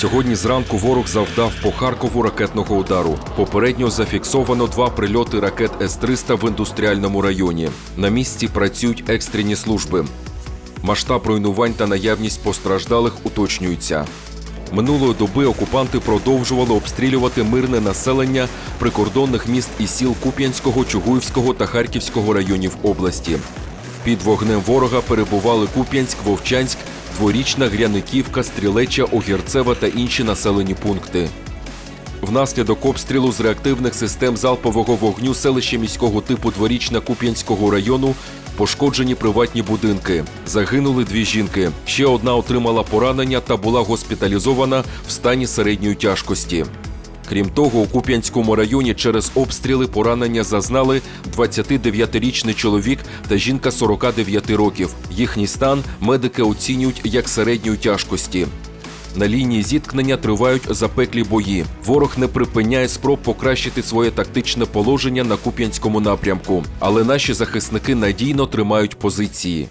Сьогодні зранку ворог завдав по Харкову ракетного удару. Попередньо зафіксовано два прильоти ракет С-300 в індустріальному районі. На місці працюють екстрені служби. Масштаб руйнувань та наявність постраждалих уточнюються. Минулої доби окупанти продовжували обстрілювати мирне населення прикордонних міст і сіл Куп'янського, Чугуївського та Харківського районів області. Під вогнем ворога перебували Куп'янськ, Вовчанськ, Дворічна, Гряниківка, Стрілеча, Огірцева та інші населені пункти. Внаслідок обстрілу з реактивних систем залпового вогню селище міського типу Дворічна Куп'янського району пошкоджені приватні будинки. Загинули дві жінки. Ще одна отримала поранення та була госпіталізована в стані середньої тяжкості. Крім того, у Куп'янському районі через обстріли поранення зазнали 29-річний чоловік та жінка 49 років. Їхній стан медики оцінюють як середньої тяжкості. На лінії зіткнення тривають запеклі бої. Ворог не припиняє спроб покращити своє тактичне положення на Куп'янському напрямку, але наші захисники надійно тримають позиції.